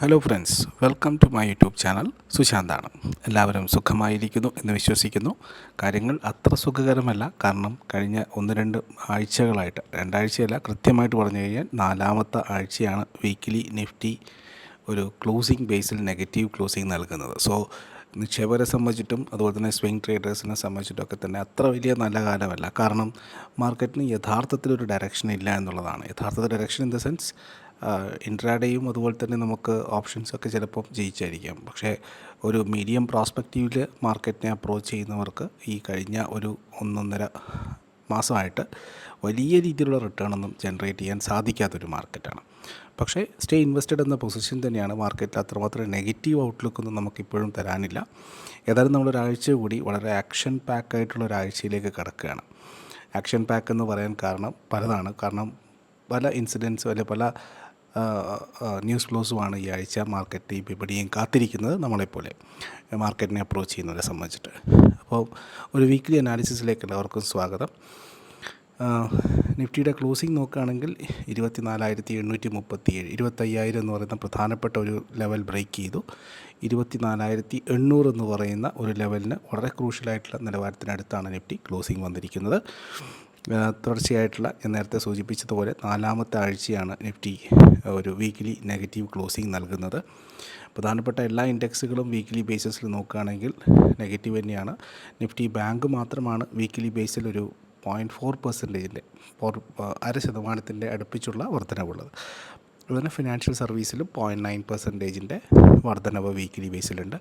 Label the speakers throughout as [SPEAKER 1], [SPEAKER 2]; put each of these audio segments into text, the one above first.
[SPEAKER 1] Hello friends welcome to my YouTube channel സുശാന്താണ് എല്ലാവരും സുഖമായിരിക്കുന്നു എന്ന് വിശ്വസിക്കുന്നു. കാര്യങ്ങൾ അത്ര സുഖകരമല്ല. കാരണം കഴിഞ്ഞ ഒന്ന് രണ്ട് ആഴ്ചകളായിട്ട് രണ്ടാഴ്ചയല്ല കൃത്യമായിട്ട് പറഞ്ഞു കഴിഞ്ഞാൽ നാലാമത്തെ ആഴ്ചയാണ് വീക്കിലി നിഫ്റ്റി ഒരു ക്ലോസിംഗ് ബേസിൽ നെഗറ്റീവ് ക്ലോസിംഗ് നൽകുന്നത്. സോ നിക്ഷേപകരെ സംബന്ധിച്ചിട്ടും അതുപോലെ തന്നെ സ്വിംഗ് ട്രേഡേഴ്സിനെ സംബന്ധിച്ചിട്ടൊക്കെ തന്നെ അത്ര വലിയ നല്ല കാലമല്ല. കാരണം മാർക്കറ്റിന് യഥാർത്ഥത്തിൽ ഒരു ഡയറക്ഷൻ ഇല്ല എന്നുള്ളതാണ്. യഥാർത്ഥത്തിൽ ഡയറക്ഷൻ ഇൻ ദ സെൻസ് ഇൻട്രാഡേയും അതുപോലെ തന്നെ നമുക്ക് ഓപ്ഷൻസൊക്കെ ചിലപ്പം ജയിച്ചായിരിക്കാം. പക്ഷേ ഒരു മീഡിയം പ്രോസ്പെക്റ്റീവിൽ മാർക്കറ്റിനെ അപ്രോച്ച് ചെയ്യുന്നവർക്ക് ഈ കഴിഞ്ഞ ഒരു ഒന്നൊന്നര മാസമായിട്ട് വലിയ രീതിയിലുള്ള റിട്ടേൺ ഒന്നും ജനറേറ്റ് ചെയ്യാൻ സാധിക്കാത്തൊരു മാർക്കറ്റാണ് പക്ഷേ സ്റ്റേ ഇൻവെസ്റ്റഡ് എന്ന പൊസിഷൻ തന്നെയാണ് മാർക്കറ്റിൽ അത്രമാത്രം നെഗറ്റീവ് ഔട്ട്ലുക്കൊന്നും നമുക്കിപ്പോഴും തരാനില്ല. ഏതായാലും നമ്മളൊരാഴ്ച കൂടി വളരെ ആക്ഷൻ പാക്ക് ആയിട്ടുള്ള ഒരാഴ്ചയിലേക്ക് കിടക്കുകയാണ്. ആക്ഷൻ പാക്ക് എന്ന് പറയാൻ കാരണം പലതാണ്. കാരണം പല ഇൻസിഡൻസും അല്ലെ പല ന്യൂസ് ഫ്ലോസുമാണ് ഈ ആഴ്ച മാർക്കറ്റ് വിപണിയും കാത്തിരിക്കുന്നത് നമ്മളെപ്പോലെ മാർക്കറ്റിനെ അപ്രോച്ച് ചെയ്യുന്നവരെ സംബന്ധിച്ചിട്ട്. അപ്പോൾ ഒരു വീക്ക്ലി അനാലിസിസിലേക്ക് എല്ലാവർക്കും സ്വാഗതം. നിഫ്റ്റിയുടെ ക്ലോസിംഗ് നോക്കുകയാണെങ്കിൽ ഇരുപത്തി നാലായിരത്തി എണ്ണൂറ്റി മുപ്പത്തി ഏഴ് ഇരുപത്തയ്യായിരം എന്ന് പറയുന്ന പ്രധാനപ്പെട്ട ഒരു ലെവൽ ബ്രേക്ക് ചെയ്തു. ഇരുപത്തി നാലായിരത്തി എണ്ണൂറ് എന്ന് പറയുന്ന ഒരു ലെവലിന് വളരെ ക്രൂഷ്യലായിട്ടുള്ള നിലവാരത്തിനടുത്താണ് നിഫ്റ്റി ക്ലോസിംഗ് വന്നിരിക്കുന്നത്. തുടർച്ചയായിട്ടുള്ള ഞാൻ നേരത്തെ സൂചിപ്പിച്ചതുപോലെ നാലാമത്തെ ആഴ്ചയാണ് നിഫ്റ്റി ഒരു വീക്കിലി നെഗറ്റീവ് ക്ലോസിംഗ് നൽകുന്നത്. പ്രധാനപ്പെട്ട എല്ലാ ഇൻഡെക്സുകളും വീക്കിലി ബേസിസിൽ നോക്കുകയാണെങ്കിൽ നെഗറ്റീവ് തന്നെയാണ്. നിഫ്റ്റി ബാങ്ക് മാത്രമാണ് വീക്കിലി ബേസിൽ ഒരു പോയിന്റ് ഫോർ പെർസെന്റേജിന്റെ ഫോർ അര ശതമാനത്തിന്റെ അടുപ്പിച്ചുള്ള വർധനവുള്ളത്. അതുപോലെ ഫിനാൻഷ്യൽ സർവീസിലും പോയിന്റ് നയൻ പെർസെന്റേജിന്റെ വർധനവ് വീക്കിലി ബേസിലുണ്ട്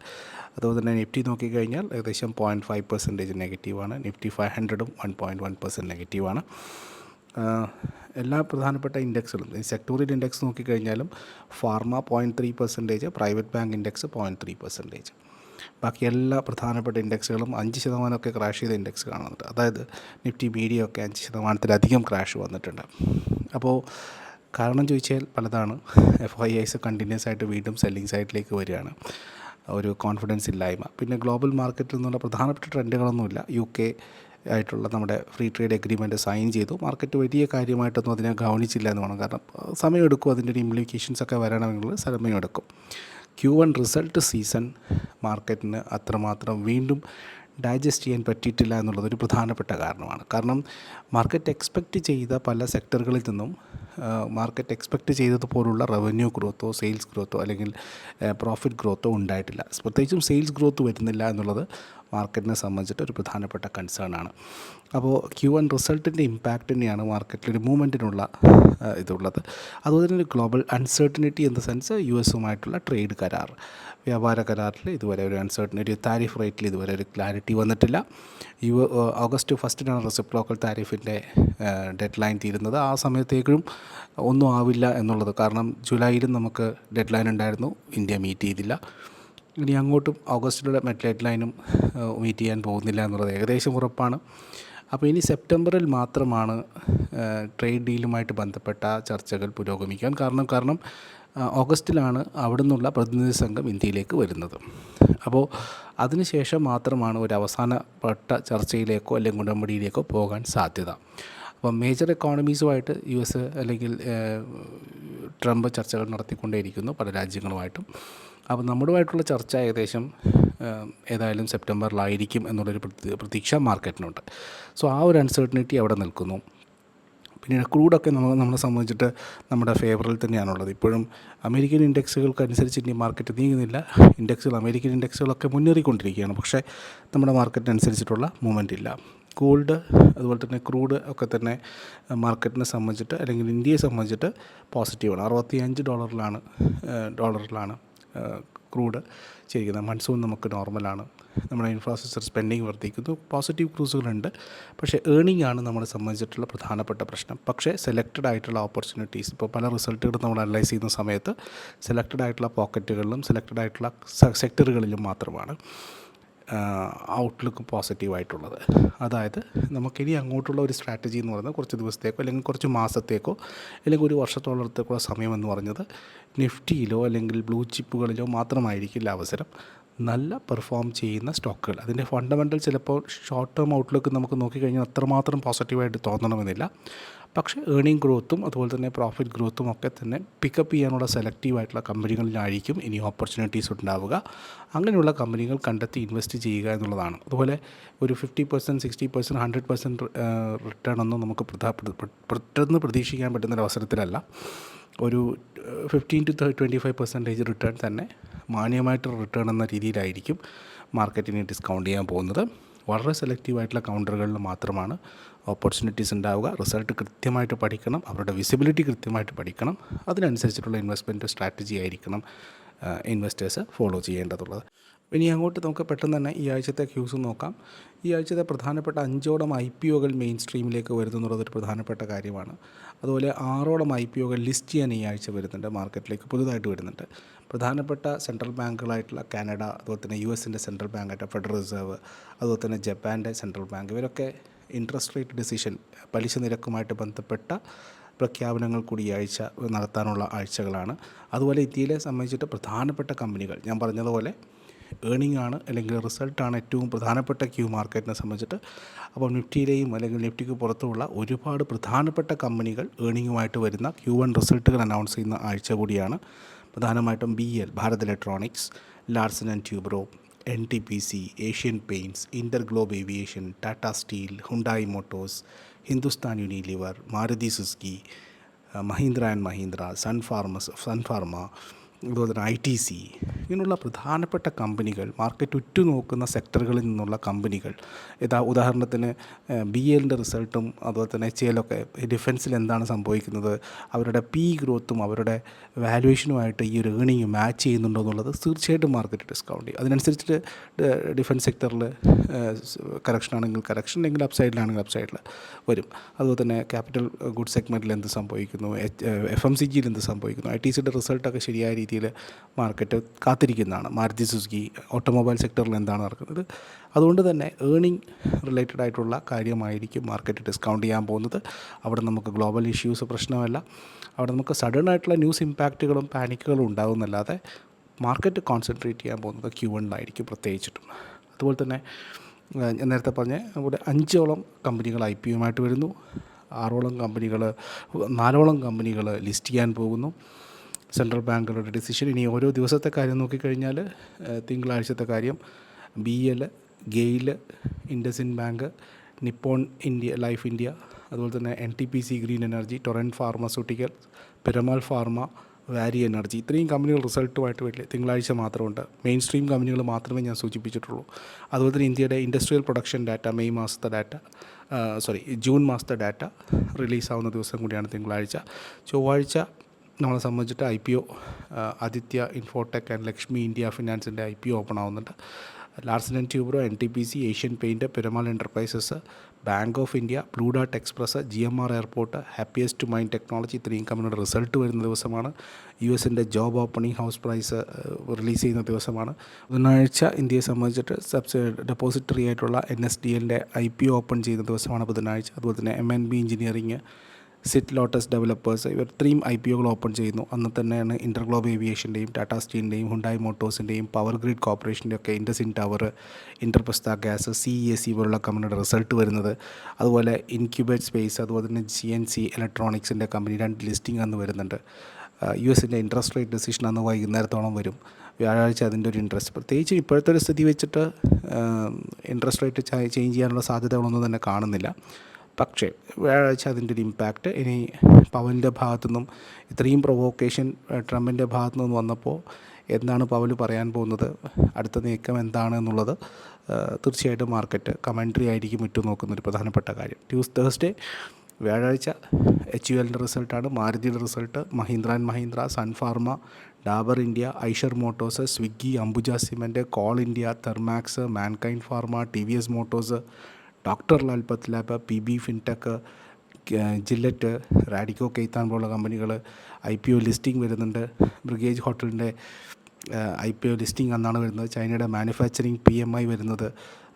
[SPEAKER 1] അതുപോലെ തന്നെ നിഫ്റ്റി നോക്കിക്കഴിഞ്ഞാൽ ഏകദേശം പോയിന്റ് ഫൈവ് പെർസെന്റേജ് നെഗറ്റീവാണ് നിഫ്റ്റി ഫൈവ് ഹൺഡ്രഡും വൺ പോയിന്റ് വൺ പെർസെന്റ് നെഗറ്റീവാണ് എല്ലാ പ്രധാനപ്പെട്ട ഇൻഡെക്സുകളും sectorial index നോക്കിക്കഴിഞ്ഞാലും pharma point three percentage private bank index point three percentage ബാക്കി എല്ലാ പ്രധാനപ്പെട്ട ഇൻഡെക്സുകളും അഞ്ച് ശതമാനമൊക്കെ ക്രാഷ് ചെയ്ത ഇൻഡെക്സ് കാണുന്നുണ്ട്. അതായത് നിഫ്റ്റി മീഡിയ ഒക്കെ അഞ്ച് ശതമാനത്തിലധികം ക്രാഷ് വന്നിട്ടുണ്ട്. അപ്പോൾ കാരണം ചോദിച്ചാൽ പലതാണ്. എഫ് ഐ ഐസ് കണ്ടിന്യൂസ് ആയിട്ട് വീണ്ടും സെല്ലിംഗ് സൈഡിലേക്ക് വരികയാണ്. ഒരു കോൺഫിഡൻസ് ഇല്ലായ്മ. പിന്നെ ഗ്ലോബൽ മാർക്കറ്റിൽ നിന്നുള്ള പ്രധാനപ്പെട്ട ട്രെൻഡുകളൊന്നുമില്ല. യു കെ ആയിട്ടുള്ള നമ്മുടെ ഫ്രീ ട്രേഡ് എഗ്രിമെന്റ് സൈൻ ചെയ്തു. മാർക്കറ്റ് വലിയ കാര്യമായിട്ടൊന്നും അതിനെ ഗവനിച്ചില്ല എന്ന് വേണം. കാരണം സമയമെടുക്കും. അതിന്റെ ഒരു ഇംപ്ലിക്കേഷൻസ് ഒക്കെ വരണമെങ്കിൽ സമയമെടുക്കും. ക്യൂ വൺ റിസൾട്ട് സീസൺ മാർക്കറ്റിന് അത്രമാത്രം വീണ്ടും ഡൈജസ്റ്റ് ചെയ്യാൻ പറ്റിയിട്ടില്ല എന്നുള്ളത് ഒരു പ്രധാനപ്പെട്ട കാരണമാണ്. കാരണം മാർക്കറ്റ് എക്സ്പെക്റ്റ് ചെയ്ത പല സെക്ടറുകളിൽ നിന്നും മാർക്കറ്റ് എക്സ്പെക്റ്റ് ചെയ്തതുപോലുള്ള റവന്യൂ ഗ്രോത്തോ സെയിൽസ് ഗ്രോത്തോ അല്ലെങ്കിൽ പ്രോഫിറ്റ് ഗ്രോത്തോ ഉണ്ടായിട്ടില്ല. പ്രത്യേകിച്ചും സെയിൽസ് ഗ്രോത്ത് വരുന്നില്ല എന്നുള്ളത് മാർക്കറ്റിനെ സംബന്ധിച്ചിട്ട് ഒരു പ്രധാനപ്പെട്ട കൺസേൺ ആണ്. അപ്പോൾ ക്യൂ വൺ റിസൾട്ടിന്റെ ഇമ്പാക്റ്റ് തന്നെയാണ് മാർക്കറ്റിലൊരു മൂവ്മെന്റിനുള്ള ഇതുള്ളത്. അതുപോലെ തന്നെ ഗ്ലോബൽ അൺസർട്ടനിറ്റി എന്ന സെൻസ് യു എസുമായിട്ടുള്ള ട്രേഡ് കരാർ. വ്യാപാര കരാറിൽ ഇതുവരെ ഒരു അൺസർട്ടൻ ഒരു താരിഫ് റേറ്റിൽ ഇതുവരെ ഒരു ക്ലാരിറ്റി വന്നിട്ടില്ല. യു ഓഗസ്റ്റ് ഫസ്റ്റിനാണ് റെസിപ്രോക്കൽ താരിഫിന്റെ ഡെഡ് ലൈൻ തീരുന്നത്. ആ സമയത്തേക്കും ഒന്നും ആവില്ല എന്നുള്ളത്. കാരണം ജൂലൈയിലും നമുക്ക് ഡെഡ് ലൈൻ ഉണ്ടായിരുന്നു. ഇന്ത്യ മീറ്റ് ചെയ്തില്ല. ഇനി അങ്ങോട്ടും ഓഗസ്റ്റിലുള്ള മെറ്റ് ലൈനും മീറ്റ് ചെയ്യാൻ പോകുന്നില്ല എന്നുള്ളത് ഏകദേശം ഉറപ്പാണ്. അപ്പോൾ ഇനി സെപ്റ്റംബറിൽ മാത്രമാണ് ട്രേഡ് ഡീലുമായിട്ട് ബന്ധപ്പെട്ട ചർച്ചകൾ പുരോഗമിക്കാൻ കാരണം. കാരണം ഓഗസ്റ്റിലാണ് അവിടെ നിന്നുള്ള പ്രതിനിധി സംഘം ഇന്ത്യയിലേക്ക് വരുന്നത്. അപ്പോൾ അതിനുശേഷം മാത്രമാണ് ഒരു അവസാനപ്പെട്ട ചർച്ചയിലേക്കോ അല്ലെങ്കിൽ ഉടമ്പടിയിലേക്കോ പോകാൻ സാധ്യത. അപ്പം മേജർ എക്കോണമീസുമായിട്ട് യു എസ് അല്ലെങ്കിൽ ട്രംപ് ചർച്ചകൾ നടത്തിക്കൊണ്ടേയിരിക്കുന്നു പല രാജ്യങ്ങളുമായിട്ടും. അപ്പോൾ നമ്മുടെമായിട്ടുള്ള ചർച്ച ഏകദേശം ഏതായാലും സെപ്റ്റംബറിലായിരിക്കും എന്നുള്ളൊരു പ്രതീക്ഷ മാർക്കറ്റിനുണ്ട് സോ ആ ഒരു അൺസർട്ടനിറ്റി അവിടെ നിൽക്കുന്നു. പിന്നീട് ക്രൂഡൊക്കെ നമ്മൾ നമ്മളെ സംബന്ധിച്ചിട്ട് നമ്മുടെ ഫേവറിൽ തന്നെയാണുള്ളത്. ഇപ്പോഴും അമേരിക്കൻ ഇൻഡെക്സുകൾക്ക് അനുസരിച്ച് ഇന്ത്യൻ മാർക്കറ്റ് നീങ്ങുന്നില്ല. ഇൻഡെക്സുകൾ അമേരിക്കൻ ഇൻഡെക്സുകളൊക്കെ മുന്നേറിക്കൊണ്ടിരിക്കുകയാണ്. പക്ഷേ നമ്മുടെ മാർക്കറ്റിനനുസരിച്ചിട്ടുള്ള മൂവ്മെന്റ് ഇല്ല. ഗോൾഡ് അതുപോലെ തന്നെ ക്രൂഡ് ഒക്കെ തന്നെ മാർക്കറ്റിനെ സംബന്ധിച്ചിട്ട് അല്ലെങ്കിൽ ഇന്ത്യയെ സംബന്ധിച്ചിട്ട് പോസിറ്റീവാണ് അറുപത്തി അഞ്ച് ഡോളറിലാണ് ഡോളറിലാണ് ക്രൂഡ് ചെയ്തിരിക്കുന്നത്. മൺസൂൺ നമുക്ക് നോർമലാണ് നമ്മുടെ ഇൻഫ്രാസ്ട്രക്ചർ സ്പെൻഡിങ് വർദ്ധിക്കുന്നു. പോസിറ്റീവ് ക്രൂസുകളുണ്ട്. പക്ഷേ ഏണിംഗ് ആണ് നമ്മളെ സംബന്ധിച്ചിട്ടുള്ള പ്രധാനപ്പെട്ട പ്രശ്നം. പക്ഷേ സെലക്റ്റഡ് ആയിട്ടുള്ള ഓപ്പർച്യൂണിറ്റീസ് ഇപ്പോൾ പല റിസൾട്ടുകൾ നമ്മൾ അനലൈസ് ചെയ്യുന്ന സമയത്ത് സെലക്റ്റഡ് ആയിട്ടുള്ള പോക്കറ്റുകളിലും സെലക്റ്റഡ് ആയിട്ടുള്ള സെക്ടറുകളിലും മാത്രമാണ് ഔട്ട്ലുക്ക് പോസിറ്റീവായിട്ടുള്ളത് അതായത് നമുക്കിനി അങ്ങോട്ടുള്ള ഒരു സ്ട്രാറ്റജി എന്ന് പറയുന്നത് കുറച്ച് ദിവസത്തേക്കോ അല്ലെങ്കിൽ കുറച്ച് മാസത്തേക്കോ അല്ലെങ്കിൽ ഒരു വർഷത്തോളത്തേക്കുള്ള സമയം എന്ന് പറഞ്ഞത് നിഫ്റ്റിയിലോ അല്ലെങ്കിൽ ബ്ലൂ ചിപ്പുകളിലോ മാത്രമായിരിക്കില്ല അവസരം. നല്ല പെർഫോം ചെയ്യുന്ന സ്റ്റോക്കുകൾ. അതിന്റെ ഫണ്ടമെന്റൽ ചിലപ്പോൾ ഷോർട്ട് ടേം ഔട്ട്ലുക്ക് നമുക്ക് നോക്കിക്കഴിഞ്ഞാൽ അത്രമാത്രം പോസിറ്റീവായിട്ട് തോന്നണമെന്നില്ല. പക്ഷേ ഏണിംഗ് ഗ്രോത്തും അതുപോലെ തന്നെ പ്രോഫിറ്റ് ഗ്രോത്തും ഒക്കെ തന്നെ പിക്കപ്പ് ചെയ്യാനുള്ള സെലക്റ്റീവ് ആയിട്ടുള്ള കമ്പനികളിലായിരിക്കും ഇനി ഓപ്പർച്യൂണിറ്റീസ് ഉണ്ടാവുക. അങ്ങനെയുള്ള കമ്പനികൾ കണ്ടെത്തി ഇൻവെസ്റ്റ് ചെയ്യുക എന്നുള്ളതാണ്. അതുപോലെ ഒരു fifty percent sixty percent hundred percent return ഒന്നും നമുക്ക് പെട്ടെന്ന് പ്രതീക്ഷിക്കാൻ പറ്റുന്ന ഒരു അവസരത്തിലല്ല. ഒരു fifteen to twenty five percentage return തന്നെ മാന്യമായിട്ട് റിട്ടേൺ എന്ന രീതിയിലായിരിക്കും മാർക്കറ്റിനെ ഡിസ്കൗണ്ട് ചെയ്യാൻ പോകുന്നത്. വളരെ സെലക്റ്റീവായിട്ടുള്ള കൗണ്ടറുകളിൽ മാത്രമാണ് ഓപ്പർച്യൂണിറ്റീസ് ഉണ്ടാവുക. റിസൾട്ട് കൃത്യമായിട്ട് പഠിക്കണം. അവരുടെ വിസിബിലിറ്റി കൃത്യമായിട്ട് പഠിക്കണം. അതിനനുസരിച്ചിട്ടുള്ള ഇൻവെസ്റ്റ്മെന്റ് സ്ട്രാറ്റജി ആയിരിക്കണം ഇൻവെസ്റ്റേഴ്സ് ഫോളോ ചെയ്യേണ്ടതുള്ളത്. ഇനി അങ്ങോട്ട് നമുക്ക് പെട്ടെന്ന് തന്നെ ഈ ആഴ്ചത്തെ ക്യൂസ് നോക്കാം. ഈ ആഴ്ചത്തെ പ്രധാനപ്പെട്ട അഞ്ചോളം ഐ പി ഒകൾ മെയിൻ സ്ട്രീമിലേക്ക് വരുന്നു എന്നുള്ളത് പ്രധാനപ്പെട്ട കാര്യമാണ്. അതുപോലെ ആറോളം ഐ പി ഒകൾ ലിസ്റ്റ് ചെയ്യാൻ ഈ ആഴ്ച വരുന്നുണ്ട് മാർക്കറ്റിലേക്ക് പുതുതായിട്ട് വരുന്നുണ്ട്. പ്രധാനപ്പെട്ട സെൻട്രൽ ബാങ്കുകളായിട്ടുള്ള കാനഡ അതുപോലെ തന്നെ യു എസിന്റെ സെൻട്രൽ ബാങ്കായിട്ട് ഫെഡറൽ റിസർവ് അതുപോലെ തന്നെ ജപ്പാന്റെ സെൻട്രൽ ബാങ്ക് ഇവരൊക്കെ ഇൻട്രസ്റ്റ് റേറ്റ് ഡിസിഷൻ പലിശ നിരക്കുമായിട്ട് ബന്ധപ്പെട്ട പ്രഖ്യാപനങ്ങൾ കൂടി ഈ ആഴ്ച നടത്താനുള്ള ആഴ്ചകളാണ്. അതുപോലെ ഇന്ത്യയിലെ സംബന്ധിച്ചിട്ട് പ്രധാനപ്പെട്ട കമ്പനികൾ ഞാൻ പറഞ്ഞതുപോലെ ഏണിംഗ് ആണ് അല്ലെങ്കിൽ റിസൾട്ടാണ് ഏറ്റവും പ്രധാനപ്പെട്ട ക്യൂ മാർക്കറ്റിനെ സംബന്ധിച്ചിട്ട്. അപ്പോൾ നിഫ്റ്റിയിലെയും അല്ലെങ്കിൽ നിഫ്റ്റിക്ക് പുറത്തുമുള്ള ഒരുപാട് പ്രധാനപ്പെട്ട കമ്പനികൾ ഏണിങ്ങുമായിട്ട് വരുന്ന ക്യൂ വൺ റിസൾട്ടുകൾ അനൗൺസ് ചെയ്യുന്ന ആഴ്ച കൂടിയാണ്. പ്രധാനമായിട്ടും B L Bharat Electronics Larsen and Toubro N T P C Asian Paints Inter Globe Aviation Tata Steel Hyundai Motors Hindustan Unilever Maruti Suzuki Mahindra and Mahindra Sun Pharmas Sun Pharma അതുപോലെ തന്നെ I T C ഇങ്ങനെയുള്ള പ്രധാനപ്പെട്ട കമ്പനികൾ market ഉറ്റുനോക്കുന്ന സെക്ടറുകളിൽ നിന്നുള്ള കമ്പനികൾ ഇതാ ഉദാഹരണത്തിന് B എല്ലിന്റെ റിസൾട്ടും അതുപോലെ തന്നെ എച്ച് എല്ലൊക്കെ ഡിഫൻസിൽ എന്താണ് സംഭവിക്കുന്നത്? അവരുടെ പി ഗ്രോത്തും അവരുടെ വാല്യുവേഷനുമായിട്ട് ഈ ഒരു ഏണിങ് മാച്ച് ചെയ്യുന്നുണ്ടോ എന്നുള്ളത് തീർച്ചയായിട്ടും മാർക്കറ്റ് ഡിസ്കൗണ്ട് ചെയ്യും. അതിനനുസരിച്ചിട്ട് ഡിഫൻസ് സെക്ടറിൽ കറക്ഷൻ ആണെങ്കിൽ കറക്ഷൻ അല്ലെങ്കിൽ അപ്സൈഡിലാണെങ്കിൽ അപ്സൈഡിൽ വരും. അതുപോലെ തന്നെ ക്യാപിറ്റൽ ഗുഡ് സെഗ്മെന്റിൽ എന്ത് സംഭവിക്കുന്നു? എഫ് എം സി ജിയിൽ എന്ത് സംഭവിക്കുന്നു? ഐ ടി സിയുടെ റിസൾട്ടൊക്കെ ശരിയായ രീതിയിൽ മാർക്കറ്റ് കാത്തിരിക്കുന്നതാണ്. മാരുതി സുസുക്കി ഓട്ടോമൊബൈൽ സെക്ടറിൽ എന്താണ് നടക്കുന്നത്? അതുകൊണ്ട് തന്നെ ഏണിംഗ് റിലേറ്റഡ് ആയിട്ടുള്ള കാര്യമായിരിക്കും മാർക്കറ്റ് ഡിസ്കൗണ്ട് ചെയ്യാൻ പോകുന്നത്. അവിടെ നമുക്ക് ഗ്ലോബൽ ഇഷ്യൂസ് പ്രശ്നമല്ല. അവിടെ നമുക്ക് സഡൻ ആയിട്ടുള്ള ന്യൂസ് ഇമ്പാക്റ്റുകളും പാനിക്കുകളും ഉണ്ടാകുന്നല്ലാതെ മാർക്കറ്റ് കോൺസെൻട്രേറ്റ് ചെയ്യാൻ പോകുന്നത് ക്യൂ വണ്ണിലായിരിക്കും പ്രത്യേകിച്ചിട്ടും. അതുപോലെ തന്നെ ഞാൻ നേരത്തെ പറഞ്ഞ ഇവിടെ അഞ്ചോളം കമ്പനികൾ ഐ പി യുമായിട്ട് വരുന്നു. ആറോളം കമ്പനികൾ നാലോളം കമ്പനികൾ ലിസ്റ്റ് ചെയ്യാൻ പോകുന്നു. സെൻട്രൽ ബാങ്കുകളുടെ ഡിസിഷൻ. ഇനി ഓരോ ദിവസത്തെ കാര്യം നോക്കിക്കഴിഞ്ഞാൽ തിങ്കളാഴ്ചത്തെ കാര്യം B L GAIL IndusInd Bank Nippon India Life India അതുപോലെ തന്നെ N T P C Green Energy Torrent Pharmaceutical Piramal Pharma Waaree Energy. ഇത്രയും കമ്പനികൾ റിസൾട്ടുമായിട്ട് വരില്ല? തിങ്കളാഴ്ച മാത്രമുണ്ട്. മെയിൻ സ്ട്രീം കമ്പനികൾ മാത്രമേ ഞാൻ സൂചിപ്പിച്ചിട്ടുള്ളൂ. അതുപോലെ തന്നെ ഇന്ത്യയുടെ ഇൻഡസ്ട്രിയൽ പ്രൊഡക്ഷൻ ഡാറ്റ മെയ് മാസത്തെ ഡാറ്റ സോറി ജൂൺ മാസത്തെ ഡാറ്റ റിലീസാവുന്ന ദിവസം കൂടിയാണ് തിങ്കളാഴ്ച. ചൊവ്വാഴ്ച നമ്മളെ സംബന്ധിച്ചിട്ട് I P O Aditya Infotech and Lakshmi India ഫിനാൻസിന്റെ I P O open ആവുന്നുണ്ട്. Larsen and Toubro N T P C Asian Paint Piramal Enterprises Bank of India Blue dot Express G M R Airport Happiest Mind Technology ഇത്രയും കമ്പനിയുടെ result വരുന്ന ദിവസമാണ്. U എസിന്റെ job opening house price release ചെയ്യുന്ന ദിവസമാണ്. ബുധനാഴ്ച ഇന്ത്യയെ സംബന്ധിച്ചിട്ട് സബ്സ് ഡെപ്പോസിറ്ററി ആയിട്ടുള്ള എൻ എസ് ഡി എല്ലിന്റെ ഐ പി ഒ ഓപ്പൺ ചെയ്യുന്ന ദിവസമാണ് ബുധനാഴ്ച. അതുപോലെ തന്നെ എം എൻ ബി എഞ്ചിനീയറിംഗ് സിറ്റ് ലോട്ടസ് ഡെവലപ്പേഴ്സ് ഇവർ ഇത്രയും ഐ പി ഒകൾ ഓപ്പൺ ചെയ്യുന്നു. അന്ന് തന്നെയാണ് ഇന്റർഗ്ലോബ് ഏവിയേഷന്റെയും ടാറ്റാ സ്റ്റീലിന്റെയും ഹുണ്ടായി മോട്ടോഴ്സിന്റെയും പവർ ഗ്രിഡ് കോർപ്പറേഷന്റെയും ഒക്കെ IndusInd tower Indraprastha gas C E S C പോലുള്ള കമ്പനിയുടെ റിസൾട്ട് വരുന്നത്. അതുപോലെ ഇൻക്യുബേറ്റ് സ്പേസ് അതുപോലെ തന്നെ ജി എൻ സി ഇലക്ട്രോണിക്സിന്റെ കമ്പനി രണ്ട് ലിസ്റ്റിംഗ് അന്ന് വരുന്നുണ്ട്. യു എസിന്റെ ഇൻട്രസ്റ്റ് റേറ്റ് ഡിസിഷൻ അന്ന് വൈകുന്നേരത്തോളം വരും. വ്യാഴാഴ്ച അതിന്റെ ഒരു ഇൻട്രസ്റ്റ്. പ്രത്യേകിച്ച് ഇപ്പോഴത്തെ ഒരു സ്ഥിതി വെച്ചിട്ട് ഇൻട്രസ്റ്റ് റേറ്റ് ചേഞ്ച് ചെയ്യാനുള്ള സാധ്യതകളൊന്നും തന്നെ കാണുന്നില്ല. പക്ഷേ വ്യാഴാഴ്ച അതിന്റെ ഒരു ഇമ്പാക്റ്റ് ഇനി പവലിന്റെ ഭാഗത്തുനിന്നും ഇത്രയും പ്രൊവോക്കേഷൻ ട്രംപിന്റെ ഭാഗത്തു നിന്നും വന്നപ്പോൾ എന്താണ് പവൽ പറയാൻ പോകുന്നത്? അടുത്ത നീക്കം എന്താണ് എന്നുള്ളത് തീർച്ചയായിട്ടും മാർക്കറ്റ് കമൻട്രി ആയിരിക്കും ഇട്ടു ഒരു പ്രധാനപ്പെട്ട കാര്യം. ട്യൂസ് തേഴ്സ്ഡേ വ്യാഴാഴ്ച എച്ച് യു എല്ലിന്റെ റിസൾട്ടാണ് മാരുതിയുടെ result Mahindra and Mahindra Sun Pharma Dabur India Eicher Motors Swiggy Ambuja cement Coal India Thermax Mankind Pharma T V S Motors doctor Lalpath lab P B fintech Gillette Radico Khaitan പോലുള്ള കമ്പനികൾ I P O listing വരുന്നുണ്ട്. ബ്രിഗേജ് ഹോട്ടലിന്റെ I P O listing അന്നാണ് വരുന്നത്. ചൈനയുടെ manufacturing P M I വരുന്നത്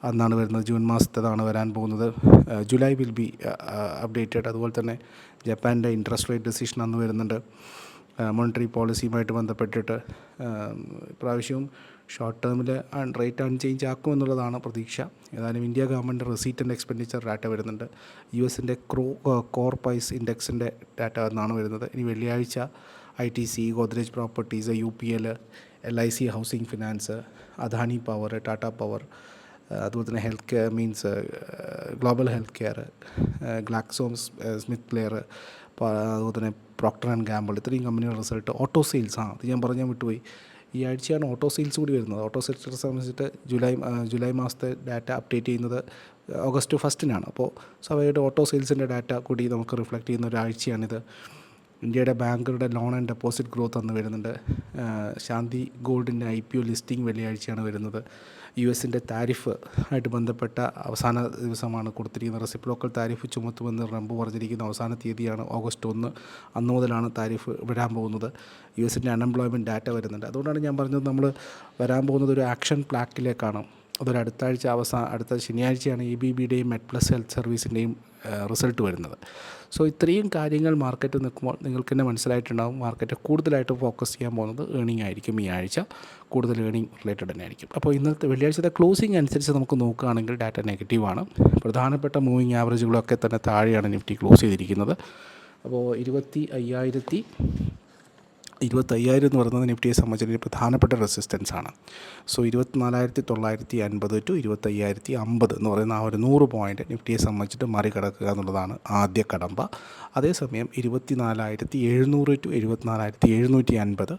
[SPEAKER 1] അന്നാണ് വരുന്നത്. ജൂൺ മാസത്തേതാണ് വരാൻ പോകുന്നത്. July will be updated. അതുപോലെ തന്നെ ജപ്പാന്റെ ഇൻട്രസ്റ്റ് റേറ്റ് ഡിസിഷൻ അന്ന് വരുന്നുണ്ട്. മോണിറ്ററി പോളിസിയുമായിട്ട് ബന്ധപ്പെട്ടിട്ട് ഇപ്രാവശ്യവും ഷോർട്ട് ടേമിൽ റേറ്റ് അൺചേഞ്ച് ആക്കും എന്നുള്ളതാണ് പ്രതീക്ഷ. ഏതായാലും India government receipt and expenditure data വരുന്നുണ്ട്. യു എസിന്റെ ക്രോ കോർ പ്രൈസ് ഇൻഡെക്സിന്റെ ഡാറ്റ എന്നാണ് വരുന്നത്. ഇനി വെള്ളിയാഴ്ച I T C Godrej properties U P L L I C housing finance Adani power Tata power അതുപോലെ തന്നെ health care means global health care ഗ്ലാക്സോംസ് Smith player അതുപോലെ തന്നെ പ്രോക്ടർ ആൻഡ് ഗാമ്പിൾ ഇത്രയും കമ്പനികളുടെ റിസൾട്ട് ഓട്ടോ സെയിൽസ് ആ അത് ഞാൻ പറഞ്ഞാൽ വിട്ടുപോയി. ഈ ആഴ്ചയാണ് ഓട്ടോ സെയിൽസ് കൂടി വരുന്നത്. ഓട്ടോ സെക്ടറെ സംബന്ധിച്ചിട്ട് ജൂലൈ ജൂലൈ മാസത്തെ ഡാറ്റ അപ്ഡേറ്റ് ചെയ്യുന്നത് ഓഗസ്റ്റ് ഫസ്റ്റിനാണ്. അപ്പോൾ സ്വാഭാവികമായിട്ട് ഓട്ടോ സെയിൽസിന്റെ ഡാറ്റ കൂടി നമുക്ക് റിഫ്ലക്റ്റ് ചെയ്യുന്ന ഒരാഴ്ചയാണിത്. ഇന്ത്യയുടെ ബാങ്കുകളുടെ ലോൺ ആൻഡ് ഡെപ്പോസിറ്റ് ഗ്രോത്ത് അന്ന് വരുന്നുണ്ട്. ശാന്തി ഗോൾഡിന്റെ ഐ പി ഒ ലിസ്റ്റിംഗ് വെള്ളിയാഴ്ചയാണ് വരുന്നത്. യു എസിന്റെ താരിഫ് ആയിട്ട് ബന്ധപ്പെട്ട അവസാന ദിവസമാണ് കൊടുത്തിരിക്കുന്നത്. റെസിപ്രോക്കൽ താരിഫ് ചുമത്തുമെന്ന് ട്രംപ് പറഞ്ഞിരിക്കുന്ന. അവസാന തീയതിയാണ് ഓഗസ്റ്റ് ഒന്ന്. അന്ന് മുതലാണ് താരിഫ് വിടാൻ പോകുന്നത്. യു എസിന്റെ അൺഎംപ്ലോയ്മെന്റ് ഡാറ്റ വരുന്നുണ്ട്. അതുകൊണ്ടാണ് ഞാൻ പറഞ്ഞത് നമ്മൾ വരാൻ പോകുന്നത് ഒരു ആക്ഷൻ പ്ലാക്കിലേക്കാണ്. അതൊരു അടുത്ത ആഴ്ച അവസാന അടുത്ത ശനിയാഴ്ചയാണ് ഇ ബി ബിയുടെയും മെഡ് പ്ലസ് ഹെൽത്ത് സർവീസിന്റെയും റിസൾട്ട് വരുന്നത്. സോ ഇത്രയും കാര്യങ്ങൾ മാർക്കറ്റ് നിൽക്കുമ്പോൾ നിങ്ങൾക്ക് തന്നെ മനസ്സിലായിട്ടുണ്ടാകും മാർക്കറ്റ് കൂടുതലായിട്ട് ഫോക്കസ് ചെയ്യാൻ പോകുന്നത് ഏണിംഗ് ആയിരിക്കും ഈ ആഴ്ച. കൂടുതൽ ഏണിംഗ് റിലേറ്റഡ് തന്നെ ആയിരിക്കും. അപ്പോൾ ഇന്നത്തെ വെള്ളിയാഴ്ചത്തെ ക്ലോസിംഗ് അനുസരിച്ച് നമുക്ക് നോക്കുകയാണെങ്കിൽ ഡാറ്റ നെഗറ്റീവാണ് പ്രധാനപ്പെട്ട മൂവിങ് ആവറേജുകളൊക്കെ തന്നെ താഴെയാണ് നിഫ്റ്റി ക്ലോസ് ചെയ്തിരിക്കുന്നത്. അപ്പോൾ ഇരുപത്തി അയ്യായിരത്തി ഇരുപത്തയ്യായിരം എന്ന് പറയുന്നത് നിഫ്റ്റിയെ സംബന്ധിച്ച് ഒരു പ്രധാനപ്പെട്ട റെസിസ്റ്റൻസ് ആണ്. സോ ഇരുപത്തിനാലായിരത്തി തൊള്ളായിരത്തി അൻപത് ടു ഇരുപത്തയ്യായിരത്തി അമ്പത് എന്ന് പറയുന്ന ആ ഒരു നൂറ് പോയിന്റ് നിഫ്റ്റിയെ സംബന്ധിച്ചിട്ട് മറികടക്കുക എന്നുള്ളതാണ് ആദ്യ കടമ്പ. അതേസമയം ഇരുപത്തിനാലായിരത്തി എഴുന്നൂറ് ടു എഴുപത്തിനാലായിരത്തി എഴുന്നൂറ്റി അൻപത്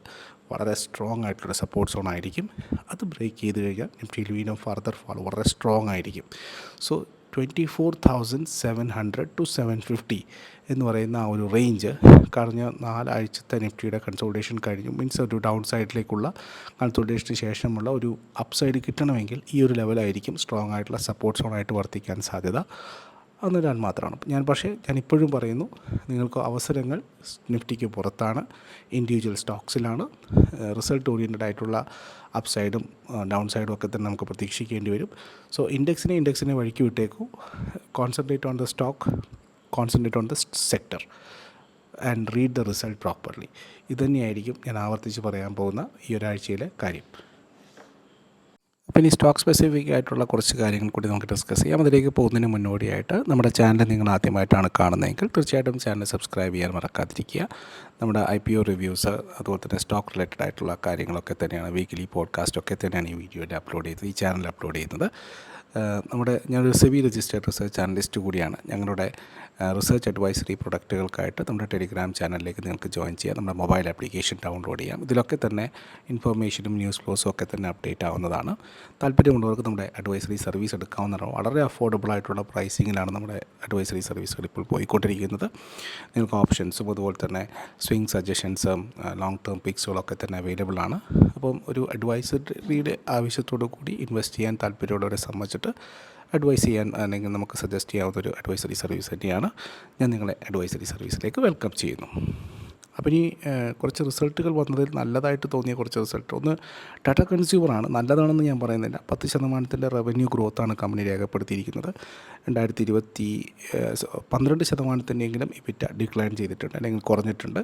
[SPEAKER 1] വളരെ സ്ട്രോങ് ആയിട്ടുള്ള സപ്പോർട്ട് സോൺ ആയിരിക്കും. അത് ബ്രേക്ക് ചെയ്ത് കഴിഞ്ഞാൽ നിഫ്റ്റിയിൽ വീണ്ടും ഫർദർ ഫാൾ വളരെ സ്ട്രോങ് ആയിരിക്കും. So twenty four thousand seven hundred to seven fifty എന്ന് പറയുന്ന ആ ഒരു റേഞ്ച് കഴിഞ്ഞ നാലാഴ്ചത്തെ നിഫ്റ്റിയുടെ കൺസോൾട്ടേഷൻ കഴിഞ്ഞു. മീൻസ് ഒരു ഡൗൺ സൈഡിലേക്കുള്ള കൺസോൾട്ടേഷന് ശേഷമുള്ള ഒരു അപ് സൈഡ് കിട്ടണമെങ്കിൽ ഈ ഒരു ലെവലായിരിക്കും സ്ട്രോങ് ആയിട്ടുള്ള സപ്പോർട്ട് സോണായിട്ട് വർത്തിക്കാൻ സാധ്യത അന്നൊരാൾ മാത്രമാണ്. ഞാൻ പക്ഷേ ഞാൻ ഇപ്പോഴും പറയുന്നു നിങ്ങൾക്ക് അവസരങ്ങൾ നിഫ്റ്റിക്ക് പുറത്താണ് ഇൻഡിവിജ്വൽ സ്റ്റോക്സിലാണ് റിസൾട്ട് ഓറിയന്റഡ് ആയിട്ടുള്ള അപ്പ് സൈഡും ഡൗൺ സൈഡും ഒക്കെ തന്നെ നമുക്ക് പ്രതീക്ഷിക്കേണ്ടി വരും. സോ ഇൻഡെക്സിനെ ഇൻഡെക്സിനെ വഴിക്ക് വിട്ടേക്കൂ. Concentrate on the stock concentrate on the sector and read the result properly ഇതുതന്നെയായിരിക്കും ഞാൻ ആവർത്തിച്ച് പറയാൻ പോകുന്ന ഈ ഒരാഴ്ചയിലെ കാര്യം. അപ്പോൾ ഇനി സ്റ്റോക്ക് സ്പെസിഫിക് ആയിട്ടുള്ള കുറച്ച് കാര്യങ്ങൾ കൂടി നമുക്ക് ഡിസ്കസ് ചെയ്യാം. അതിലേക്ക് പോകുന്നതിന് മുന്നോടിയായിട്ട് നമ്മുടെ ചാനൽ നിങ്ങൾ ആദ്യമായിട്ടാണ് കാണുന്നതെങ്കിൽ തീർച്ചയായിട്ടും ചാനൽ സബ്സ്ക്രൈബ് ചെയ്യാൻ മറക്കാതിരിക്കുക. നമ്മുടെ ഐ പി ഒ റിവ്യൂസ് അതുപോലെ തന്നെ സ്റ്റോക്ക് റിലേറ്റഡ് ആയിട്ടുള്ള കാര്യങ്ങളൊക്കെ തന്നെയാണ് വീക്കിലി പോഡ്കാസ്റ്റ് ഒക്കെ തന്നെയാണ് ഈ വീഡിയോയിൽ അപ്ലോഡ് ചെയ്തത് ഈ ചാനൽ അപ്ലോഡ് ചെയ്യുന്നത്. നമ്മുടെ ഞാനൊരു സെവി രജിസ്റ്റേഡ് റിസർച്ച് അനലിസ്റ്റ് കൂടിയാണ്. ഞങ്ങളുടെ റിസർച്ച് അഡ്വൈസറി പ്രൊഡക്റ്റുകൾക്കായിട്ട് നമ്മുടെ ടെലിഗ്രാം ചാനലിലേക്ക് നിങ്ങൾക്ക് ജോയിൻ ചെയ്യാം. നമ്മുടെ മൊബൈൽ ആപ്ലിക്കേഷൻ ഡൗൺലോഡ് ചെയ്യാം. ഇതിലൊക്കെ തന്നെ ഇൻഫർമേഷനും ന്യൂസ് ഫ്ലോസും ഒക്കെ തന്നെ അപ്ഡേറ്റ് ആവുന്നതാണ്. താല്പര്യമുള്ളവർക്ക് നമ്മുടെ അഡ്വൈസറി സർവീസ് എടുക്കാവുന്നതാണ്. വളരെ അഫോർഡബിൾ ആയിട്ടുള്ള പ്രൈസിങ്ങിലാണ് നമ്മുടെ അഡ്വൈസറി സർവീസുകൾ ഇപ്പോൾ പോയിക്കൊണ്ടിരിക്കുന്നത്. നിങ്ങൾക്ക് ഓപ്ഷൻസും അതുപോലെ തന്നെ സ്വിംഗ് സജഷൻസും ലോങ് ടേം പിക്സുകളൊക്കെ തന്നെ അവൈലബിൾ ആണ്. അപ്പം ഒരു അഡ്വൈസറിയുടെ ആവശ്യത്തോടു കൂടി ഇൻവെസ്റ്റ് ചെയ്യാൻ താല്പര്യമുള്ളവരെ സംബന്ധിച്ചിട്ട് അഡ്വൈസ് ചെയ്യാൻ അല്ലെങ്കിൽ നമുക്ക് സജസ്റ്റ് ചെയ്യാവുന്ന ഒരു അഡ്വൈസറി സർവീസ് തന്നെയാണ്. ഞാൻ നിങ്ങളെ അഡ്വൈസറി സർവീസിലേക്ക് വെൽക്കം ചെയ്യുന്നു. അപ്പോൾ ഇനി കുറച്ച് റിസൾട്ടുകൾ വന്നതിൽ നല്ലതായിട്ട് തോന്നിയ കുറച്ച് റിസൾട്ട്. ഒന്ന് ടാറ്റ കൺസ്യൂമറാണ്. നല്ലതാണെന്ന് ഞാൻ പറയുന്നില്ല. പത്ത് ശതമാനത്തിന്റെ റവന്യൂ ഗ്രോത്താണ് കമ്പനി രേഖപ്പെടുത്തിയിരിക്കുന്നത്. രണ്ടായിരത്തി ഇരുപത്തി പന്ത്രണ്ട് ശതമാനത്തിന്റെയെങ്കിലും ഇപ്പിറ്റ ഡിക്ലൈൻ ചെയ്തിട്ടുണ്ട് അല്ലെങ്കിൽ കുറഞ്ഞിട്ടുണ്ട്.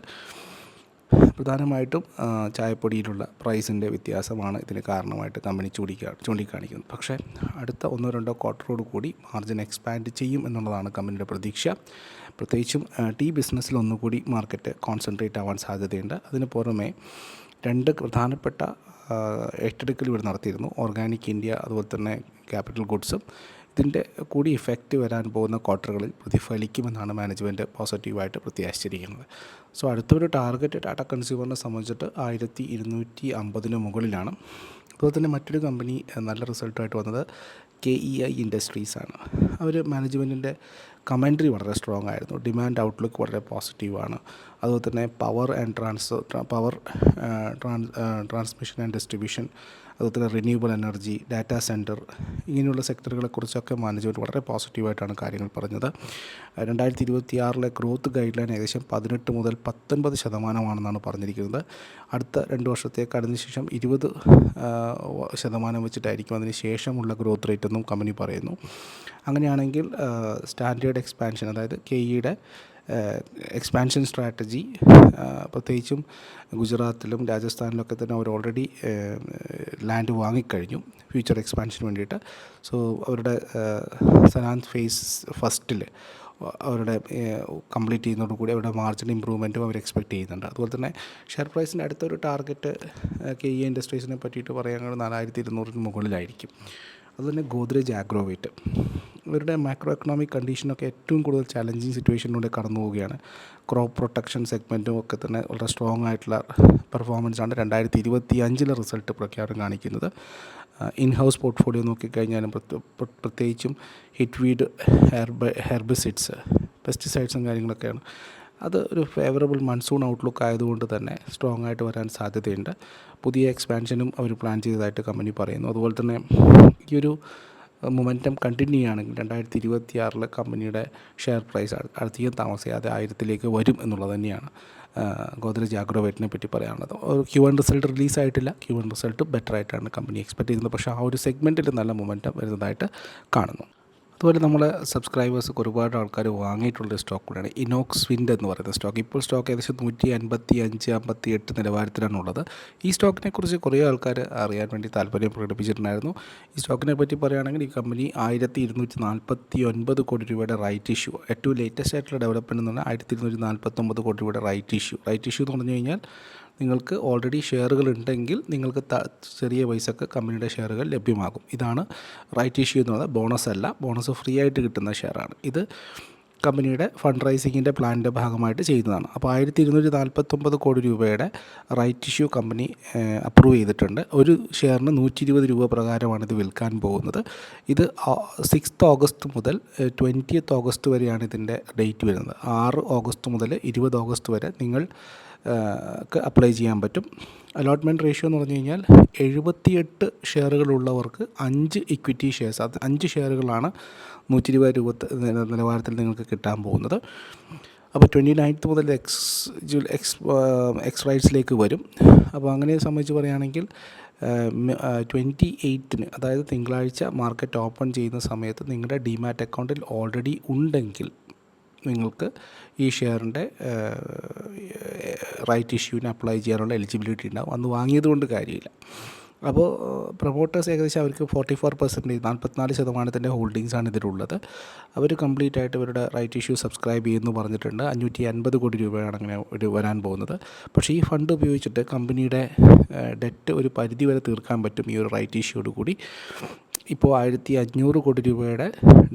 [SPEAKER 1] പ്രധാനമായിട്ടും ചായപ്പൊടിയിലുള്ള പ്രൈസിന്റെ വ്യത്യാസമാണ് ഇതിന് കാരണമായിട്ട് കമ്പനി ചൂണ്ടിക്കാ ചൂണ്ടിക്കാണിക്കുന്നത്. പക്ഷേ അടുത്ത ഒന്നോ രണ്ടോ ക്വാർട്ടറോട് കൂടി മാർജിൻ എക്സ്പാൻഡ് ചെയ്യും എന്നുള്ളതാണ് കമ്പനിയുടെ പ്രതീക്ഷ. പ്രത്യേകിച്ചും ടീ ബിസിനസ്സിൽ ഒന്നുകൂടി മാർക്കറ്റ് കോൺസെൻട്രേറ്റ് ആവാൻ സാധ്യതയുണ്ട്. അതിന് പുറമെ രണ്ട് പ്രധാനപ്പെട്ട ഏറ്റെടുക്കൽ ഇവിടെ നടത്തിയിരുന്നു. ഓർഗാനിക് ഇന്ത്യ അതുപോലെ തന്നെ ക്യാപിറ്റൽ ഗുഡ്സും. ഇതിന്റെ കൂടി ഇഫക്റ്റ് വരാൻ പോകുന്ന ക്വാർട്ടറുകളിൽ പ്രതിഫലിക്കുമെന്നാണ് മാനേജ്മെന്റ് പോസിറ്റീവായിട്ട് പ്രത്യാശിച്ചിരിക്കുന്നത്. സോ അടുത്തൊരു ടാർഗറ്റ് ടാറ്റ കൺസ്യൂമറിനെ സംബന്ധിച്ചിട്ട് ആയിരത്തി ഇരുന്നൂറ്റി അമ്പതിന് മുകളിലാണ്. അതുപോലെ തന്നെ മറ്റൊരു കമ്പനി നല്ല റിസൾട്ടായിട്ട് വന്നത് കെ ഇ ഐ ഇൻഡസ്ട്രീസാണ്. അവർ മാനേജ്മെന്റിന്റെ കമൻട്രി വളരെ സ്ട്രോങ് ആയിരുന്നു ഡിമാൻഡ് ഔട്ട്ലുക്ക് വളരെ പോസിറ്റീവാണ്. അതുപോലെ തന്നെ power and trans power transmission and distribution അതുപോലെ തന്നെ റിന്യൂവബിൾ എനർജി ഡാറ്റാ സെന്റർ ഇങ്ങനെയുള്ള സെക്ടറുകളെക്കുറിച്ചൊക്കെ മാനേജ്മെന്റ് വളരെ പോസിറ്റീവായിട്ടാണ് കാര്യങ്ങൾ പറഞ്ഞത്. രണ്ടായിരത്തി ഇരുപത്തി ആറിലെ ഗ്രോത്ത് ഗൈഡ് ലൈൻ ഏകദേശം പതിനെട്ട് മുതൽ പത്തൊൻപത് ശതമാനമാണെന്നാണ് പറഞ്ഞിരിക്കുന്നത്. അടുത്ത രണ്ട് വർഷത്തേക്ക് അതിനുശേഷം ഇരുപത് ശതമാനം വെച്ചിട്ടായിരിക്കും അതിന് ശേഷമുള്ള ഗ്രോത്ത് റേറ്റ് എന്നും കമ്പനി പറയുന്നു. അങ്ങനെയാണെങ്കിൽ സ്റ്റാൻഡേർഡ് എക്സ്പാൻഷൻ അതായത് കെ ഇയുടെ എക്സ്പാൻഷൻ സ്ട്രാറ്റജി പ്രത്യേകിച്ചും ഗുജറാത്തിലും രാജസ്ഥാനിലൊക്കെ തന്നെ അവർ ഓൾറെഡി ലാൻഡ് വാങ്ങിക്കഴിഞ്ഞു ഫ്യൂച്ചർ എക്സ്പാൻഷന് വേണ്ടിയിട്ട്. സോ അവരുടെ സനാന്ത് ഫേസ് ഫസ്റ്റിൽ അവരുടെ കംപ്ലീറ്റ് ചെയ്യുന്നതോടുകൂടി അവരുടെ മാർജിൻ ഇമ്പ്രൂവ്മെന്റും അവർ എക്സ്പെക്ട് ചെയ്യുന്നുണ്ട്. അതുപോലെ തന്നെ ഷെയർ പ്രൈസിന്റെ അടുത്തൊരു ടാർഗറ്റ് കെ ഇ ഇൻഡസ്ട്രീസിനെ പറ്റിയിട്ട് പറയുകയാണെങ്കിൽ നാലായിരത്തി ഇരുന്നൂറിന് മുകളിലായിരിക്കും. അതുതന്നെ ഗോദ്രേജ് ആഗ്രോവേറ്റ്. ഇവരുടെ മാക്രോ എക്കണോമിക് കണ്ടീഷനൊക്കെ ഏറ്റവും കൂടുതൽ ചലഞ്ചിങ് സിറ്റുവേഷനിലൂടെ കടന്നു പോവുകയാണ്. ക്രോപ്പ് പ്രൊട്ടക്ഷൻ സെഗ്മെന്റും ഒക്കെ തന്നെ വളരെ സ്ട്രോങ് ആയിട്ടുള്ള പെർഫോമൻസാണ് രണ്ടായിരത്തി ഇരുപത്തി അഞ്ചിലെ റിസൾട്ട് പ്രഖ്യാപനം കാണിക്കുന്നത്. ഇൻ ഹൗസ് പോർട്ട്ഫോളിയോ നോക്കിക്കഴിഞ്ഞാലും പ്രത്യേകിച്ചും ഹിറ്റ് വീഡ് ഹെർബ ഹെർബിസിഡ്സ് പെസ്റ്റിസൈഡ്സും കാര്യങ്ങളൊക്കെയാണ്. അത് ഒരു ഫേവറബിൾ മൺസൂൺ ഔട്ട്ലുക്ക് ആയതുകൊണ്ട് തന്നെ സ്ട്രോങ് ആയിട്ട് വരാൻ സാധ്യതയുണ്ട്. പുതിയ എക്സ്പാൻഷനും അവർ പ്ലാൻ ചെയ്തതായിട്ട് കമ്പനി പറയുന്നു. അതുപോലെ തന്നെ ഈ ഒരു മൊമെന്റം കണ്ടിന്യൂ ചെയ്യുകയാണെങ്കിൽ രണ്ടായിരത്തി ഇരുപത്തി കമ്പനിയുടെ ഷെയർ പ്രൈസ് അധികം താമസിയാതെ ആയിരത്തിലേക്ക് വരും എന്നുള്ളത് തന്നെയാണ് ഗോദ്രേജ് ആഗ്രോവേറ്റിനെ പറ്റി പറയാനുള്ളത്. ക്യു വൺ റിസൾട്ട് റിലീസ് ആയിട്ടില്ല. ക്യു വൺ റിസൾട്ട് ബെറ്റർ ആയിട്ടാണ് കമ്പനി എക്സ്പെക്ട് ചെയ്യുന്നത്. പക്ഷേ ആ ഒരു സെഗ്മെന്റിൽ നല്ല മൊമെന്റം വരുന്നതായിട്ട് കാണുന്നു. അതുപോലെ നമ്മളെ സബ്സ്ക്രൈബേഴ്സൊക്കെ ഒരുപാട് ആൾക്കാർ വാങ്ങിയിട്ടുള്ളൊരു സ്റ്റോക്ക് കൂടെയാണ് ഇനോക്സ് വിൻഡ് എന്ന് പറയുന്ന സ്റ്റോക്ക് ഇപ്പോൾ സ്റ്റോക്ക് ഏകദേശം നൂറ്റി അൻപത്തി അഞ്ച് അമ്പത്തി എട്ട് നിലവാരത്തിലാണുള്ളത് ഈ സ്റ്റോക്കിനെക്കുറിച്ച് കുറേ ആൾക്കാർ അറിയാൻ വേണ്ടി താല്പര്യം പ്രകടിപ്പിച്ചിട്ടുണ്ടായിരുന്നു. ഈ സ്റ്റോക്കിനെ പറ്റി പറയുകയാണെങ്കിൽ ഈ കമ്പനി ആയിരത്തി ഇരുന്നൂറ്റി നാൽപ്പത്തി ഒൻപത് കോടി രൂപയുടെ റൈറ്റ് ഇഷ്യൂ ഏറ്റവും ലേറ്റസ്റ്റ് ആയിട്ടുള്ള ഡെവലപ്മെന്റ് എന്ന് പറഞ്ഞാൽ ആയിരത്തി ഇരുന്നൂറ്റി നാൽപ്പത്തൊമ്പത് കോടി രൂപയുടെ റൈറ്റ് ഇഷ്യൂ റൈറ്റ് ഇഷ്യൂ എന്ന് പറഞ്ഞു കഴിഞ്ഞാൽ നിങ്ങൾക്ക് ഓൾറെഡി ഷെയറുകൾ ഉണ്ടെങ്കിൽ നിങ്ങൾക്ക് ചെറിയ പൈസക്ക് കമ്പനിയുടെ ഷെയറുകൾ ലഭ്യമാകും. ഇതാണ് റൈറ്റ് ഇഷ്യൂ എന്ന് പറയുന്നത് ബോണസ് അല്ല. ബോണസ് ഫ്രീ ആയിട്ട് കിട്ടുന്ന ഷെയറാണ് ഇത് കമ്പനിയുടെ ഫണ്ട് റൈസിങ്ങിന്റെ പ്ലാനിന്റെ ഭാഗമായിട്ട് ചെയ്യുന്നതാണ് അപ്പോൾ ആയിരത്തി ഇരുന്നൂറ്റി നാൽപ്പത്തൊമ്പത് കോടി രൂപയുടെ റൈറ്റ് ഇഷ്യൂ കമ്പനി അപ്രൂവ് ചെയ്തിട്ടുണ്ട്. ഒരു ഷെയറിന് നൂറ്റി ഇരുപത് രൂപ പ്രകാരമാണ് ഇത് വിൽക്കാൻ പോകുന്നത്. ഇത് സിക്സ്ത് ഓഗസ്റ്റ് മുതൽ ട്വന്റിയത്ത് ഓഗസ്റ്റ് വരെയാണ് ഇതിന്റെ ഡേറ്റ് വരുന്നത്. ആറ് ഓഗസ്റ്റ് മുതൽ ഇരുപത് ഓഗസ്റ്റ് വരെ നിങ്ങൾ അപ്ലൈ ചെയ്യാൻ പറ്റും. അലോട്ട്മെന്റ് റേഷ്യോ എന്ന് പറഞ്ഞു കഴിഞ്ഞാൽ എഴുപത്തിയെട്ട് ഷെയറുകളുള്ളവർക്ക് അഞ്ച് ഇക്വിറ്റി ഷെയർസ് അത് അഞ്ച് ഷെയറുകളാണ് നൂറ്റി ഇരുപത് രൂപ നിലവാരത്തിൽ നിങ്ങൾക്ക് കിട്ടാൻ പോകുന്നത്. അപ്പോൾ ട്വന്റി നയൻത്ത് മുതൽ എക്സ് എക്സ് എക്സ് റൈറ്റ്സിലേക്ക് വരും. അപ്പോൾ അങ്ങനെ സംബന്ധിച്ച് പറയുകയാണെങ്കിൽ ട്വന്റി എയ്റ്റിന് അതായത് തിങ്കളാഴ്ച മാർക്കറ്റ് ഓപ്പൺ ചെയ്യുന്ന സമയത്ത് നിങ്ങളുടെ ഡിമാറ്റ് അക്കൗണ്ടിൽ ഓൾറെഡി ഉണ്ടെങ്കിൽ നിങ്ങൾക്ക് ഈ ഷെയറിന്റെ റൈറ്റ് ഇഷ്യൂവിന് അപ്ലൈ ചെയ്യാനുള്ള എലിജിബിലിറ്റി ഉണ്ടാവും. അന്ന് വാങ്ങിയത് കൊണ്ട് കാര്യമില്ല. അപ്പോൾ പ്രൊമോട്ടേഴ്സ് ഏകദേശം അവർക്ക് ഫോർട്ടി ഫോർ പെർസെന്റേജ് നാൽപ്പത്തിനാല് ശതമാനത്തിന്റെ ഹോൾഡിങ്സാണ് ഇതിലുള്ളത്. അവർ കംപ്ലീറ്റ് ആയിട്ട് ഇവരുടെ റൈറ്റ് ഇഷ്യൂ സബ്സ്ക്രൈബ് ചെയ്യുമെന്ന് പറഞ്ഞിട്ടുണ്ട്. അഞ്ഞൂറ്റി അൻപത് കോടി രൂപയാണ് അങ്ങനെ ഒരു വരാൻ പോകുന്നത്. പക്ഷേ ഈ ഫണ്ട് ഉപയോഗിച്ചിട്ട് കമ്പനിയുടെ ഡെറ്റ് ഒരു പരിധി വരെ തീർക്കാൻ പറ്റും ഈ ഒരു റൈറ്റ് ഇഷ്യൂയോട് കൂടി. ഇപ്പോൾ ആയിരത്തി അഞ്ഞൂറ് കോടി രൂപയുടെ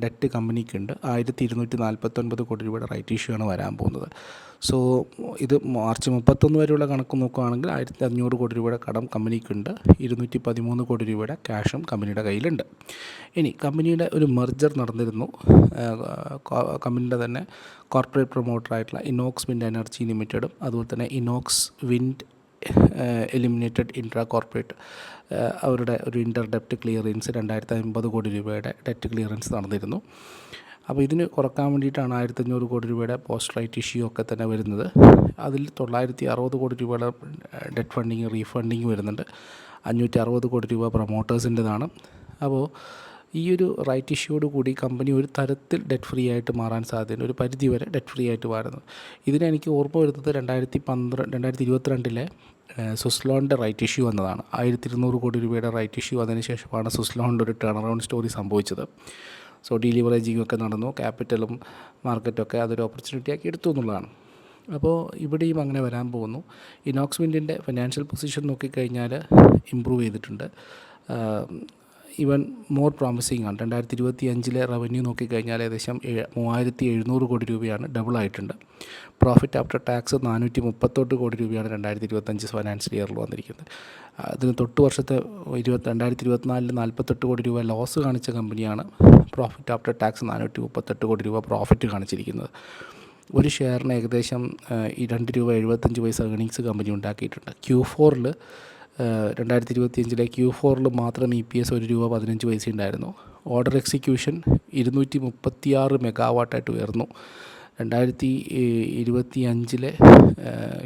[SPEAKER 1] ഡെറ്റ് കമ്പനിക്കുണ്ട്. ആയിരത്തി ഇരുന്നൂറ്റി നാൽപ്പത്തൊൻപത് കോടി രൂപയുടെ റൈറ്റ് ഇഷ്യൂ ആണ് വരാൻ പോകുന്നത്. സോ ഇത് മാർച്ച് മുപ്പത്തൊന്ന് വരെയുള്ള കണക്ക് നോക്കുകയാണെങ്കിൽ ആയിരത്തി അഞ്ഞൂറ് കോടി രൂപയുടെ കടം കമ്പനിക്കുണ്ട്. ഇരുന്നൂറ്റി പതിമൂന്ന് കോടി രൂപയുടെ ക്യാഷും കമ്പനിയുടെ കയ്യിലുണ്ട്. ഇനി കമ്പനിയുടെ ഒരു മെർജർ നടന്നിരുന്നു. കമ്പനിയുടെ തന്നെ കോർപ്പറേറ്റ് പ്രൊമോട്ടറായിട്ടുള്ള ഇനോക്സ് വിൻഡ് എനർജി ലിമിറ്റഡും അതുപോലെ തന്നെ Inox wind eliminated intra corporate അവരുടെ ഒരു ഇന്റർ ഡെപ്റ്റ് ക്ലിയറൻസ് രണ്ടായിരത്തി അമ്പത് കോടി രൂപയുടെ ഡെറ്റ് ക്ലിയറൻസ് നടന്നിരുന്നു. അപ്പോൾ ഇതിന് കുറയ്ക്കാൻ വേണ്ടിയിട്ടാണ് ആയിരത്തഞ്ഞൂറ് കോടി രൂപയുടെ പോസ്റ്റ് റൈറ്റ് ഇഷ്യൂ ഒക്കെ തന്നെ വരുന്നത്. അതിൽ തൊള്ളായിരത്തി അറുപത് കോടി രൂപയുടെ ഡെറ്റ് ഫണ്ടിങ് റീഫണ്ടിങ് വരുന്നുണ്ട്. അഞ്ഞൂറ്റി അറുപത് കോടി രൂപ പ്രൊമോട്ടേഴ്സിന്റെതാണ് അപ്പോൾ ഈ ഒരു റൈറ്റ് ഇഷ്യൂയോട് കൂടി കമ്പനി ഒരു തരത്തിൽ ഡെറ്റ് ഫ്രീ ആയിട്ട് മാറാൻ സാധ്യതയുണ്ട്. ഒരു പരിധി വരെ ഡെറ്റ് ഫ്രീ ആയിട്ട് മാറുന്നു. ഇതിനെനിക്ക് ഓർമ്മ വരുന്നത് രണ്ടായിരത്തി പന്ത്രണ്ട് രണ്ടായിരത്തി ഇരുപത്തിരണ്ടിലെ സുസ്ലോണിന്റെ റൈറ്റ് ഇഷ്യൂ വന്നതാണ് ആയിരത്തി ഇരുന്നൂറ് കോടി രൂപയുടെ റൈറ്റ് ഇഷ്യൂ അതിനുശേഷമാണ് സുസ്ലോണിന്റെ ഒരു ടേൺ അറൗണ്ട് സ്റ്റോറി സംഭവിച്ചത്. സോ ഡീലിവറേജിങ്ങും ഒക്കെ നടന്നു. ക്യാപിറ്റലും മാർക്കറ്റൊക്കെ അതൊരു ഓപ്പർച്യൂണിറ്റി ആക്കി എടുത്തു എന്നുള്ളതാണ്. അപ്പോൾ ഇവിടെയും അങ്ങനെ വരാൻ പോകുന്നു. ഇനോക്സ്മിന്റിന്റെ ഫിനാൻഷ്യൽ പൊസിഷൻ നോക്കിക്കഴിഞ്ഞാൽ ഇമ്പ്രൂവ് ചെയ്തിട്ടുണ്ട്. ഈവൻ മോർ പ്രോമിസിങ് ആണ്. രണ്ടായിരത്തി ഇരുപത്തി അഞ്ചിലെ റവന്യൂ നോക്കിക്കഴിഞ്ഞാൽ ഏകദേശം മൂവായിരത്തി എഴുന്നൂറ് കോടി രൂപയാണ് ഡബിൾ ആയിട്ടുണ്ട്. പ്രോഫിറ്റ് ആഫ്റ്റർ ടാക്സ് നാനൂറ്റി മുപ്പത്തെട്ട് കോടി രൂപയാണ് രണ്ടായിരത്തി ഇരുപത്തഞ്ച് ഫൈനാൻഷ്യൽ ഇയറിൽ വന്നിരിക്കുന്നത്. അതിന് തൊട്ട് വർഷത്തെ ഇരുപത്തി രണ്ടായിരത്തി ഇരുപത്തിനാലിൽ നാൽപ്പത്തെട്ട് കോടി രൂപ ലോസ് കാണിച്ച കമ്പനിയാണ് പ്രോഫിറ്റ് ആഫ്റ്റർ ടാക്സ് നാനൂറ്റി മുപ്പത്തെട്ട് കോടി രൂപ പ്രോഫിറ്റ് കാണിച്ചിരിക്കുന്നത്. ഒരു ഷെയറിന് ഏകദേശം ഈ രണ്ട് രൂപ എഴുപത്തഞ്ച് പൈസ ഏണിങ്സ് കമ്പനി ഉണ്ടാക്കിയിട്ടുണ്ട്. ക്യൂ ഫോറിൽ രണ്ടായിരത്തി ഇരുപത്തി അഞ്ചിലെ ക്യൂ ഫോറിൽ മാത്രം ഇ പി എസ് ഒരു രൂപ പതിനഞ്ച് പൈസ ഉണ്ടായിരുന്നു. ഓർഡർ എക്സിക്യൂഷൻ ഇരുന്നൂറ്റി മുപ്പത്തിയാറ് മെഗാവാട്ടായിട്ട് ഉയർന്നു. രണ്ടായിരത്തി ഇരുപത്തി അഞ്ചിലെ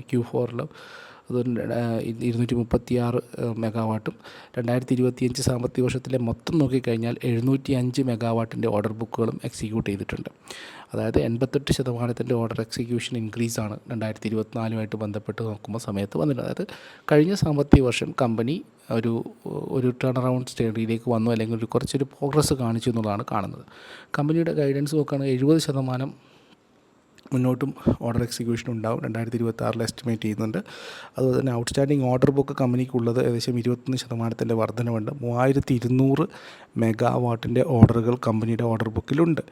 [SPEAKER 1] ക്യൂ ഫോറിൽ അതുപോലെ ഇരുന്നൂറ്റി മുപ്പത്തി ആറ് മെഗാവാട്ടും. രണ്ടായിരത്തി ഇരുപത്തിയഞ്ച് സാമ്പത്തിക വർഷത്തിലെ മൊത്തം നോക്കിക്കഴിഞ്ഞാൽ എഴുന്നൂറ്റി അഞ്ച് മെഗാവാട്ടിന്റെ ഓർഡർ ബുക്കുകളും എക്സിക്യൂട്ട് ചെയ്തിട്ടുണ്ട്. അതായത് എൺപത്തെട്ട് ശതമാനത്തിന്റെ ഓർഡർ എക്സിക്യൂഷൻ ഇൻക്രീസാണ് രണ്ടായിരത്തി ഇരുപത്തിനാലുമായിട്ട് ബന്ധപ്പെട്ട് നോക്കുമ്പോൾ സമയത്ത് വന്നിട്ടുണ്ട് അതായത് കഴിഞ്ഞ സാമ്പത്തിക വർഷം കമ്പനി ഒരു ഒരു ടേൺ അറൗണ്ട് സ്റ്റേഡിയിലേക്ക് വന്നു അല്ലെങ്കിൽ ഒരു കുറച്ചൊരു പ്രോഗ്രസ് കാണിച്ചു എന്നുള്ളതാണ് കാണുന്നത്. കമ്പനിയുടെ ഗൈഡൻസ് നോക്കുകയാണെങ്കിൽ എഴുപത് ശതമാനം മുന്നോട്ടും ഓർഡർ എക്സിക്യൂഷൻ ഉണ്ടാവും. രണ്ടായിരത്തി ഇരുപത്തി ആറിൽ എസ്റ്റിമേറ്റ് ചെയ്യുന്നുണ്ട്. അതുപോലെ തന്നെ ഔട്ട്സ്റ്റാൻഡിംഗ് ഓർഡർ ബുക്ക് കമ്പനിക്കുള്ളത് ഏകദേശം ഇരുപത്തൊന്ന് ശതമാനത്തിന്റെ വർധനവുണ്ട്. മൂവായിരത്തി ഇരുന്നൂറ് മെഗാ വാട്ടിന്റെ ഓർഡറുകൾ കമ്പനിയുടെ ഓർഡർ ബുക്കിലുണ്ട്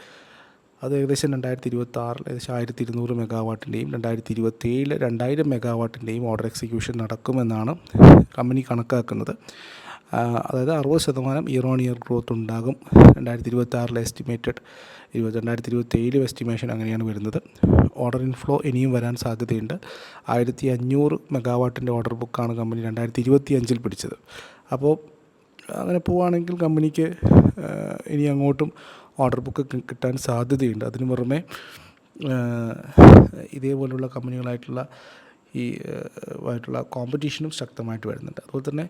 [SPEAKER 1] അത് ഏകദേശം രണ്ടായിരത്തി ഇരുപത്തി ആറിൽ ഏകദേശം ആയിരത്തി ഇരുന്നൂറ് മെഗാ വാട്ടിന്റെയും രണ്ടായിരത്തി ഇരുപത്തി ഏഴിൽ രണ്ടായിരം മെഗാ വാട്ടിന്റെയും ഓർഡർ എക്സിക്യൂഷൻ നടക്കുമെന്നാണ് കമ്പനി കണക്കാക്കുന്നത്. അതായത് അറുപത് ശതമാനം ഇയർ ഓൺ ഇയർ ഗ്രോത്ത് ഉണ്ടാകും. രണ്ടായിരത്തി ഇരുപത്തി എസ്റ്റിമേറ്റഡ് ഇരുപത്തി രണ്ടായിരത്തി ഇരുപത്തി ഏഴിലെ എസ്റ്റിമേഷൻ അങ്ങനെയാണ് വരുന്നത്. ഓർഡർ ഇൻഫ്ലോ ഇനിയും വരാൻ സാധ്യതയുണ്ട്. ആയിരത്തി അഞ്ഞൂറ് മെഗാവാട്ടിന്റെ ഓർഡർ ബുക്കാണ് കമ്പനി രണ്ടായിരത്തി ഇരുപത്തി അഞ്ചിൽ പിടിച്ചത്. അപ്പോൾ അങ്ങനെ പോവുകയാണെങ്കിൽ കമ്പനിക്ക് ഇനി അങ്ങോട്ടും ഓർഡർ ബുക്ക് കിട്ടാൻ സാധ്യതയുണ്ട്. അതിന് പുറമെ ഇതേപോലുള്ള കമ്പനികളായിട്ടുള്ള ഈ ആയിട്ടുള്ള കോമ്പറ്റീഷനും ശക്തമായിട്ട് വരുന്നുണ്ട്. അതുപോലെ തന്നെ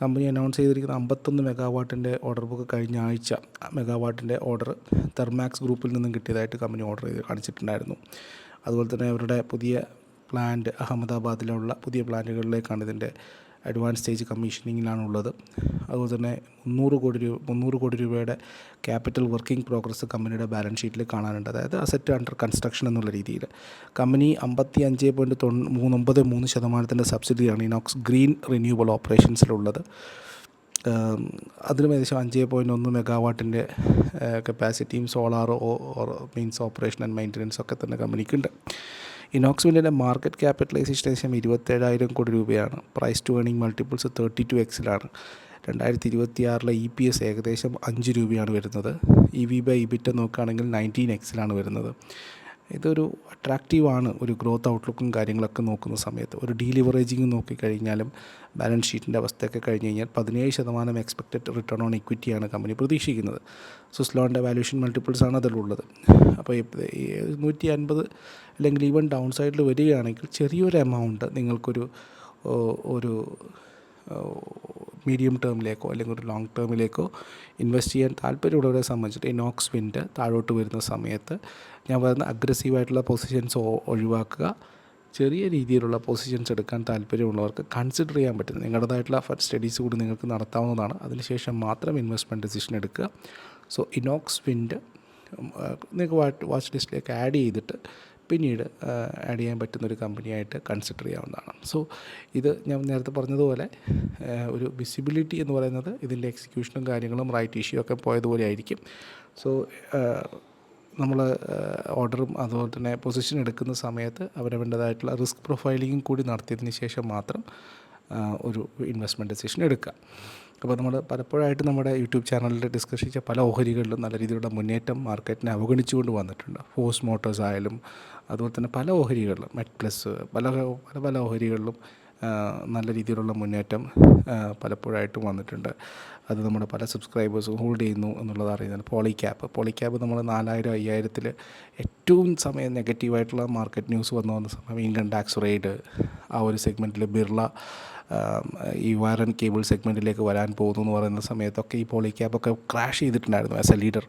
[SPEAKER 1] കമ്പനി അനൗൺസ് ചെയ്തിരിക്കുന്ന അമ്പത്തൊന്ന് മെഗാവാട്ടിന്റെ ഓർഡർ ബുക്ക് കഴിഞ്ഞ ആഴ്ച മെഗാവാട്ടിന്റെ ഓർഡർ തെർമാക്സ് ഗ്രൂപ്പിൽ നിന്നും കിട്ടിയതായിട്ട് കമ്പനി ഓർഡർ ചെയ്ത് കാണിച്ചിട്ടുണ്ടായിരുന്നു. അതുപോലെ തന്നെ അവരുടെ പുതിയ പ്ലാന്റ് അഹമ്മദാബാദിലുള്ള പുതിയ പ്ലാന്റുകളിലേക്കാണ് ഇതിന്റെ അഡ്വാൻസ് സ്റ്റേജ് കമ്മീഷനിങ്ങിലാണുള്ളത് അതുപോലെ തന്നെ മുന്നൂറ് കോടി രൂപ മുന്നൂറ് കോടി രൂപയുടെ ക്യാപിറ്റൽ വർക്കിംഗ് പ്രോഗ്രസ് കമ്പനിയുടെ ബാലൻസ് ഷീറ്റിൽ കാണാനുണ്ട്. അതായത് അസറ്റ് അണ്ടർ കൺസ്ട്രക്ഷൻ എന്നുള്ള രീതിയിൽ. കമ്പനി അമ്പത്തി അഞ്ച് പോയിന്റ് തൊണ്ണൂ മൂന്നൊമ്പത് മൂന്ന് ശതമാനത്തിന്റെ സബ്സിഡിയാണ് ഇനോക്സ് ഗ്രീൻ റിന്യൂവബിൾ ഓപ്പറേഷൻസിലുള്ളത്. അതിലും ഏകദേശം അഞ്ച് പോയിന്റ് ഒന്ന് മെഗാവാട്ടിന്റെ കപ്പാസിറ്റിയും solar means operation and maintenance ഒക്കെ തന്നെ കമ്പനിക്കുണ്ട്. ഇനോക്സ് വില്ലിന്റെ മാർക്കറ്റ് ക്യാപിറ്റലൈസേഷൻ ഏകദേശം ഇരുപത്തേഴായിരം കോടി രൂപയാണ്. Price to earning multiples thirty two എക്സിലാണ്. രണ്ടായിരത്തി ഇരുപത്തി ആറിലെ ഇ പി എസ് ഏകദേശം അഞ്ച് രൂപയാണ് വരുന്നത്. ഇ വി ബൈ ഇബിറ്റ നോക്കുകയാണെങ്കിൽ നയന്റീൻ എക്സിലാണ് വരുന്നത്. ഇതൊരു അട്രാക്റ്റീവാണ് ഒരു ഗ്രോത്ത് ഔട്ട്ലുക്കും കാര്യങ്ങളൊക്കെ നോക്കുന്ന സമയത്ത്. ഒരു ഡീലിവറേജിങ് നോക്കിക്കഴിഞ്ഞാലും ബാലൻസ് ഷീറ്റിന്റെ അവസ്ഥയൊക്കെ കഴിഞ്ഞ് കഴിഞ്ഞാൽ പതിനേഴ് ശതമാനം എക്സ്പെക്റ്റഡ് റിട്ടേൺ ഓൺ ഇക്വിറ്റിയാണ് കമ്പനി പ്രതീക്ഷിക്കുന്നത്. സുസ്ലോണിന്റെ വാല്യൂഷൻ മൾട്ടിപ്പിൾസ് ആണ് അതിലുള്ളത്. അപ്പോൾ നൂറ്റി അൻപത് അല്ലെങ്കിൽ ഈവൻ ഡൗൺ സൈഡിൽ വരികയാണെങ്കിൽ ചെറിയൊരു എമൗണ്ട് നിങ്ങൾക്കൊരു ഒരു മീഡിയം ടേമിലേക്കോ അല്ലെങ്കിൽ ഒരു ലോങ് ടേമിലേക്കോ ഇൻവെസ്റ്റ് ചെയ്യാൻ താല്പര്യമുള്ളവരെ സംബന്ധിച്ചിട്ട് ഈ നോക്സ് വിൻഡ് താഴോട്ട് വരുന്ന സമയത്ത് ഞാൻ പറയുന്ന അഗ്രസീവായിട്ടുള്ള പൊസിഷൻസ് ഒഴിവാക്കുക. ചെറിയ രീതിയിലുള്ള പൊസിഷൻസ് എടുക്കാൻ താല്പര്യമുള്ളവർക്ക് കൺസിഡർ ചെയ്യാൻ പറ്റും നിങ്ങളുടേതായിട്ടുള്ള സ്റ്റഡീസ് കൂടി നിങ്ങൾക്ക് നടത്താവുന്നതാണ്. അതിനുശേഷം മാത്രം ഇൻവെസ്റ്റ്മെന്റ് ഡിസിഷൻ എടുക്കുക. സോ ഇനോക്സ് വിൻഡ് നിങ്ങൾക്ക് വാച്ച് ലിസ്റ്റിലേക്ക് ആഡ് ചെയ്തിട്ട് പിന്നീട് ആഡ് ചെയ്യാൻ പറ്റുന്ന ഒരു കമ്പനിയായിട്ട് കൺസിഡർ ചെയ്യാവുന്നതാണ്. സോ ഇത് ഞാൻ നേരത്തെ പറഞ്ഞതുപോലെ ഒരു വിസിബിലിറ്റി എന്ന് പറയുന്നത് ഇതിന്റെ എക്സിക്യൂഷനും കാര്യങ്ങളും റൈറ്റ് ഇഷ്യൂ ഒക്കെ പോയതുപോലെ ആയിരിക്കും. സോ നമ്മൾ ഓർഡറും അതുപോലെ തന്നെ പൊസിഷൻ എടുക്കുന്ന സമയത്ത് അവരവരുടേതായിട്ടുള്ള റിസ്ക് പ്രൊഫൈലിങ്ങും കൂടി നടത്തിയതിന് ശേഷം മാത്രം ഒരു ഇൻവെസ്റ്റ്മെന്റ് ഡെസിഷൻ എടുക്കുക. അപ്പോൾ നമ്മൾ പലപ്പോഴായിട്ട് നമ്മുടെ യൂട്യൂബ് ചാനലിൽ ഡിസ്കസ് ചെയ്ത പല ഓഹരികളിലും നല്ല രീതിയിലുള്ള മുന്നേറ്റം മാർക്കറ്റിനെ അവഗണിച്ചുകൊണ്ട് വന്നിട്ടുണ്ട്. ഫോഴ്സ് മോട്ടോഴ്സ് ആയാലും അതുപോലെ തന്നെ പല ഓഹരികളിലും മെറ്റ് പ്ലസ് പല പല പല ഓഹരികളിലും നല്ല രീതിയിലുള്ള മുന്നേറ്റം പലപ്പോഴായിട്ടും വന്നിട്ടുണ്ട്. അത് നമ്മുടെ പല സബ്സ്ക്രൈബേഴ്സും ഹോൾഡ് ചെയ്യുന്നു എന്നുള്ളത് അറിയുന്നത് പോളി ക്യാപ്പ് പോളി നമ്മൾ നാലായിരം അയ്യായിരത്തിൽ ഏറ്റവും സമയം നെഗറ്റീവായിട്ടുള്ള മാർക്കറ്റ് ന്യൂസ് വന്നു വന്ന സമയം ഇൻകം ടാക്സ് റെയ്ഡ് ആ ഒരു സെഗ്മെന്റിൽ ബിർള ഈ വയർ ആൻഡ് കേബിൾ സെഗ്മെന്റിലേക്ക് വരാൻ പോകുന്നു എന്ന് പറയുന്ന സമയത്തൊക്കെ ഈ പോളി ഒക്കെ ക്രാഷ് ചെയ്തിട്ടുണ്ടായിരുന്നു ആസ് എ ലീഡർ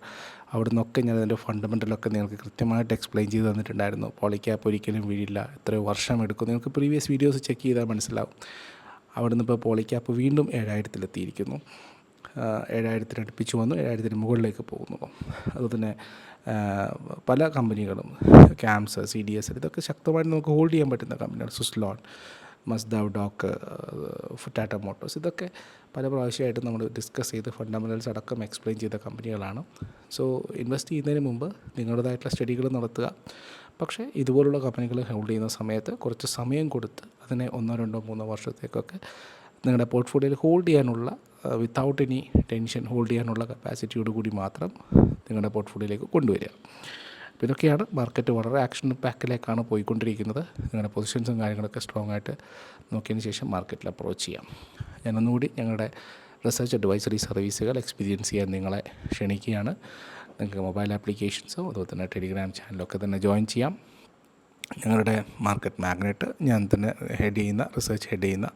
[SPEAKER 1] അവിടെ നിന്നൊക്കെ ഞാൻ അതിന്റെ ഫണ്ടമെന്റലൊക്കെ നിങ്ങൾക്ക് കൃത്യമായിട്ട് എക്സ്പ്ലെയിൻ ചെയ്ത് തന്നിട്ടുണ്ടായിരുന്നു. പോളി ക്യാബ് ഒരിക്കലും വീഴില്ല എത്രയോ വർഷം എടുക്കും. നിങ്ങൾക്ക് പ്രീവിയസ് വീഡിയോസ് ചെക്ക് ചെയ്താൽ മനസ്സിലാവും. അവിടെ നിന്ന് ഇപ്പോൾ പോളി ക്യാപ്പ് വീണ്ടും ഏഴായിരത്തിലെത്തിയിരിക്കുന്നു. ഏഴായിരത്തിന് അടുപ്പിച്ച് വന്നു ഏഴായിരത്തിന് മുകളിലേക്ക് പോകുന്നു. അതുപോലെ പല കമ്പനികളും ക്യാംസ് സി ഡി എസ് ഇതൊക്കെ ശക്തമായിട്ട് നമുക്ക് ഹോൾഡ് ചെയ്യാൻ പറ്റുന്ന കമ്പനിയാണ് സുസ്ലോൺ മസ്ദാവ് ഡോക്ക് ടാറ്റ മോട്ടോഴ്സ് ഇതൊക്കെ പല പ്രാവശ്യമായിട്ട് നമ്മൾ ഡിസ്കസ് ചെയ്ത് ഫണ്ടമെന്റൽസ് അടക്കം എക്സ്പ്ലെയിൻ ചെയ്ത കമ്പനികളാണ് സോ ഇൻവെസ്റ്റ് ചെയ്യുന്നതിന് മുമ്പ് നിങ്ങളുടേതായിട്ടുള്ള സ്റ്റഡികൾ നടത്തുക. പക്ഷേ ഇതുപോലുള്ള കമ്പനികൾ ഹോൾഡ് ചെയ്യുന്ന സമയത്ത് കുറച്ച് സമയം കൊടുത്ത് അതിനെ ഒന്നോ രണ്ടോ മൂന്നോ വർഷത്തേക്കൊക്കെ നിങ്ങളുടെ പോർട്ട്ഫോളിയോയിൽ ഹോൾഡ് ചെയ്യാനുള്ള വിത്തൗട്ട് എനി ടെൻഷൻ ഹോൾഡ് ചെയ്യാനുള്ള കപ്പാസിറ്റിയോട് കൂടി മാത്രം നിങ്ങളുടെ പോർട്ട്ഫോളിയോയിലേക്ക് കൊണ്ടുവരിക. അപ്പോൾ ഇതൊക്കെയാണ് മാർക്കറ്റ് വളരെ ആക്ഷൻ പാക്കിലേക്കാണ് പോയിക്കൊണ്ടിരിക്കുന്നത്. നിങ്ങളുടെ പൊസിഷൻസും കാര്യങ്ങളൊക്കെ സ്ട്രോങ് ആയിട്ട് നോക്കിയതിന് ശേഷം മാർക്കറ്റിൽ അപ്രോച്ച് ചെയ്യാം. ഞാനൊന്നുകൂടി ഞങ്ങളുടെ റിസർച്ച് അഡ്വൈസറി സർവീസുകൾ എക്സ്പീരിയൻസ് ചെയ്യാൻ നിങ്ങളെ ക്ഷണിക്കുകയാണ്. നിങ്ങൾക്ക് മൊബൈൽ ആപ്ലിക്കേഷൻസും അതുപോലെ തന്നെ ടെലിഗ്രാം ചാനലൊക്കെ തന്നെ ജോയിൻ ചെയ്യാം. ഞങ്ങളുടെ മാർക്കറ്റ് മാഗ്നറ്റ് ഞാൻ തന്നെ ഹെഡ് ചെയ്യുന്ന റിസർച്ച് ഹെഡ് ചെയ്യുന്ന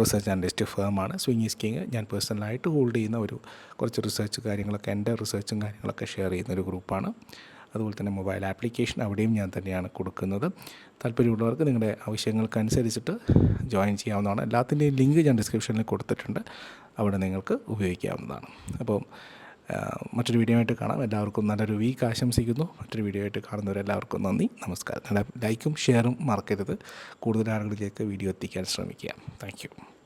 [SPEAKER 1] റിസർച്ച് അനലിസ്റ്റ് ഫേമാണ് സ്വിങ്ങി സ്കിങ് ഞാൻ പേഴ്സണലായിട്ട് ഹോൾഡ് ചെയ്യുന്ന ഒരു കുറച്ച് റിസർച്ച് കാര്യങ്ങളൊക്കെ എന്റെ റിസർച്ചും കാര്യങ്ങളൊക്കെ ഷെയർ ചെയ്യുന്ന ഒരു ഗ്രൂപ്പാണ് അതുപോലെ തന്നെ മൊബൈൽ ആപ്ലിക്കേഷൻ അവിടെയും ഞാൻ തന്നെയാണ് കൊടുക്കുന്നത്. താല്പര്യമുള്ളവർക്ക് നിങ്ങളുടെ ആവശ്യങ്ങൾക്കനുസരിച്ചിട്ട് ജോയിൻ ചെയ്യാവുന്നതാണ്. എല്ലാത്തിന്റെയും ലിങ്ക് ഞാൻ ഡിസ്ക്രിപ്ഷനിൽ കൊടുത്തിട്ടുണ്ട്. അവിടെ നിങ്ങൾക്ക് ഉപയോഗിക്കാവുന്നതാണ്. അപ്പോൾ മറ്റൊരു വീഡിയോ ആയിട്ട് കാണാം. എല്ലാവർക്കും നല്ലൊരു വീക്ക് ആശംസിക്കുന്നു. മറ്റൊരു വീഡിയോ ആയിട്ട് കാണുന്നവരെല്ലാവർക്കും നന്ദി. നമസ്കാരം. ലൈക്കും ഷെയറും മറക്കരുത്. കൂടുതൽ ആളുകളിലേക്ക് വീഡിയോ എത്തിക്കാൻ ശ്രമിക്കുക. താങ്ക്